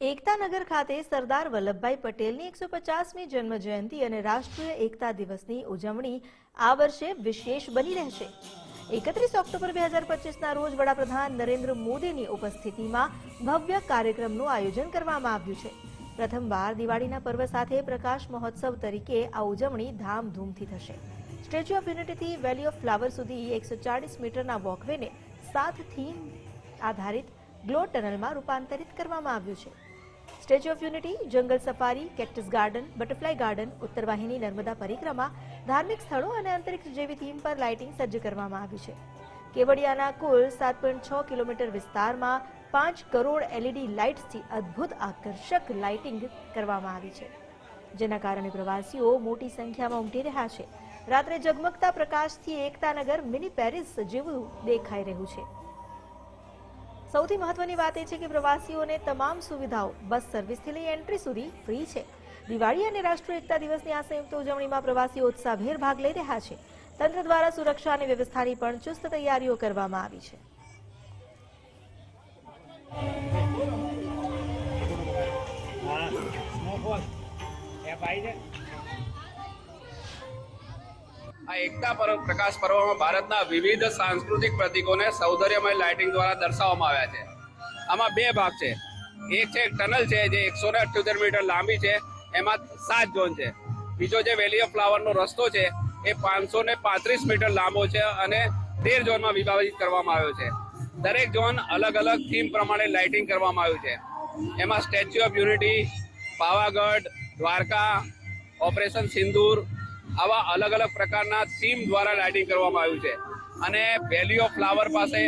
એકતાનગર ખાતે સરદાર વલ્લભભાઈ પટેલની એકસો પચાસમી જન્મ જયંતિ અને રાષ્ટ્રીય એકતા દિવસની ઉજવણી આ વર્ષે વિશેષ બની રહેશે. એકત્રીસ ઓક્ટોબર બે હજાર પચીસના રોજ વડાપ્રધાન નરેન્દ્ર મોદીની ઉપસ્થિતિમાં ભવ્ય કાર્યક્રમનું આયોજન કરવામાં આવ્યું છે. પ્રથમવાર દિવાળીના પર્વ સાથે પ્રકાશ મહોત્સવ તરીકે આ ઉજવણી ધામધૂમથી થશે. સ્ટેચ્યુ ઓફ યુનિટીથી વેલી ઓફ ફ્લાવર સુધી એકસો ચાળીસ મીટરના વોકવેને સાત થીમ આધારિત ગ્લો ટનલમાં રૂપાંતરિત કરવામાં આવ્યું છે. Statue of unity jungle safari cactus garden butterfly garden ઉત્તરવાહિની Narmada પરિક્રમા ધાર્મિક સ્થળો અને અંતરિક્ષ જેવી થીમ પર લાઇટિંગ સજ્જ કરવામાં આવી છે. કેવડિયાના કુલ સાત પોઈન્ટ છ કિલોમીટર વિસ્તારમાં પાંચ કરોડ એલઈડી લાઇટ્સથી અદ્ભુત આકર્ષક લાઇટિંગ કરવામાં આવી છે. જેના કારણે પ્રવાસીઓ મોટી સંખ્યામાં ઉમટી રહ્યા છે. રાત્રે ઝગમગતા પ્રકાશથી એકતાનગર મિની પેરિસ જેવું દેખાઈ રહ્યું છે. સૌથી મહત્વની વાત એ છે કે પ્રવાસીઓને તમામ સુવિધાઓ બસ સર્વિસથી લઈ એન્ટ્રી સુધી ફ્રી છે. દિવાળી અને રાષ્ટ્રીય એકતા દિવસની આ સંયુક્ત ઉજવણીમાં પ્રવાસીઓ ઉત્સાહભેર ભાગ લઈ રહ્યા છે. તંત્ર દ્વારા સુરક્ષા અને વ્યવસ્થાની પણ ચુસ્ત તૈયારીઓ કરવામાં આવી છે. આવી છે. આ એકતા પર્વ પ્રકાશ પર્વમાં ભારતના વિવિધ સાંસ્કૃતિક પ્રતીકોને સૌંદર્યમય લાઇટિંગ દ્વારા દર્શાવવામાં આવ્યા છે. આમાં બે ભાગ છે. એક છે ટનલ છે જે એકસો ને અઠ્યોતેર મીટર લાંબી છે. એમાં સાત ઝોન છે. બીજો જે વેલી ઓફ ફ્લાવરનો રસ્તો છે એ પાંચસો ને પાંત્રીસ મીટર લાંબો છે અને તેર ઝોનમાં વિભાજિત કરવામાં આવ્યો છે. દરેક ઝોન અલગ અલગ થીમ પ્રમાણે લાઇટિંગ કરવામાં આવ્યું છે. એમાં statue of unity Pavagadh, Dwarka operation Sindoor આવા અલગ અલગ પ્રકારના થીમ દ્વારા લાઇટિંગ કરવામાં આવ્યું છે. અને વેલી ઓફ ફ્લાવર પાસે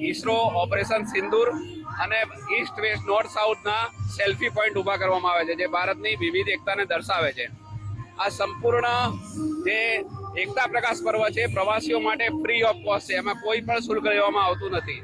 ઈસરો ઓપરેશન સિંદૂર અને ઈસ્ટ વેસ્ટ નોર્થ સાઉથના સેલ્ફી પોઈન્ટ ઊભા કરવામાં આવે છે, જે ભારતની વિવિધ એકતાને દર્શાવે છે. આ સંપૂર્ણ જે એકતા પ્રકાશ પર્વ છે, પ્રવાસીઓ માટે ફ્રી ઓફ કોસ્ટ છે. એમાં કોઈ પણ શુલ્ક લેવામાં આવતું નથી.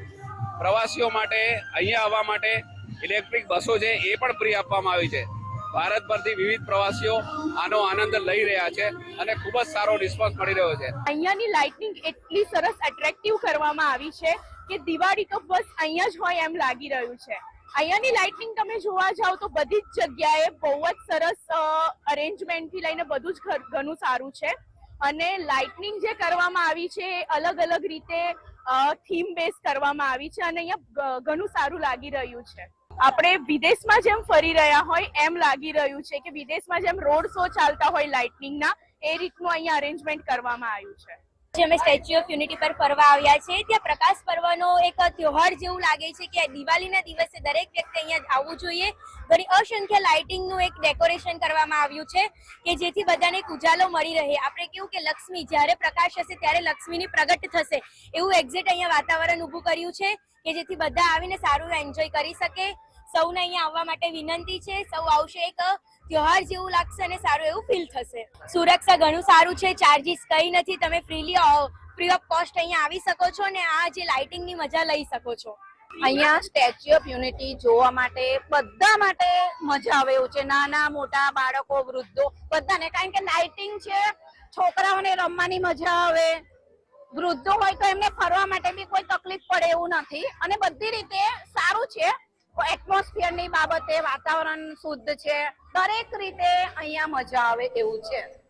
પ્રવાસીઓ માટે, અહીંયા આવવા માટે ઇલેક્ટ્રિક બસો છે, એ પણ ફ્રી આપવામાં આવી છે. ભારતભરથી વિવિધ પ્રવાસીઓ આનો આનંદ લઈ રહ્યા છે અને ખૂબ જ સારો રિસ્પોન્સ મળી રહ્યો છે. અહીંયાની લાઇટિંગ એટલી સરસ એટ્રેક્ટિવ કરવામાં આવી છે કે દિવાળી તો બસ અહીંયા જ હોય એમ લાગી રહ્યું છે. અહીંયાની લાઇટિંગ તમે જોવા જાવ તો બધી જ જગ્યાએ બહુ જ સરસ અરેન્જમેન્ટથી લઈને બધું જ ઘણું સારું છે. અને લાઇટનિંગ જે કરવામાં આવી છે એ અલગ અલગ રીતે થીમ બેઝ કરવામાં આવી છે અને અહીંયા ઘણું સારું લાગી રહ્યું છે. આપણે વિદેશમાં જેમ ફરી રહ્યા હોય, એમ લાગી રહ્યું છે કે વિદેશમાં જેમ રોડ શો ચાલતા હોય લાઇટનિંગના એ રીતનું અહીંયા અરેન્જમેન્ટ કરવામાં આવ્યું છે. જે અમે સ્ટેચ્યુ ઓફ યુનિટી પર ફરવા આવ્યા છે ત્યાં પ્રકાશ પર્વનો એક તહેવાર જેવું લાગે છે કે દિવાળીના દિવસે દરેક વ્યક્તિ અહીંયા આવવું જોઈએ. ઘણી અસંખ્ય લાઇટિંગનું એક ડેકોરેશન કરવામાં આવ્યું છે કે જેથી બધાને એક ઉજાલો મળી રહે. આપણે કેવું કે લક્ષ્મી, જ્યારે પ્રકાશ હશે ત્યારે લક્ષ્મીની પ્રગટ થશે. એવું એક્ઝેક્ટ અહીંયા વાતાવરણ ઊભું કર્યું છે કે જેથી બધા આવીને સારું એન્જોય કરી શકે. સૌને અહીંયા આવવા માટે વિનંતી છે. સૌ આવશે એક ત્યોહાર જેવું લાગશે અને સારું એવું ફીલ થશે. સુરક્ષા ઘણું સારું છે. ચાર્જીસ કંઈ નથી. તમે ફ્રીલી ફ્રી ઓફ કોસ્ટ અહીંયા આવી શકો છો ને આ જે લાઇટિંગની મજા લઈ શકો છો. અહીંયા સ્ટેચ્યુ ઓફ યુનિટી જોવા માટે બધા માટે મજા આવે એવું છે. નાના, મોટા બાળકો, વૃદ્ધો બધાને. કારણ કે લાઇટિંગ છે, છોકરાઓને રમવાની મજા આવે. વૃદ્ધો હોય તો એમને ફરવા માટે બી કોઈ તકલીફ પડે એવું નથી. અને બધી રીતે સારું છે. બાબતે વાતાવરણ શુદ્ધ છે. દરેક રીતે અહીંયા મજા આવે એવું છે.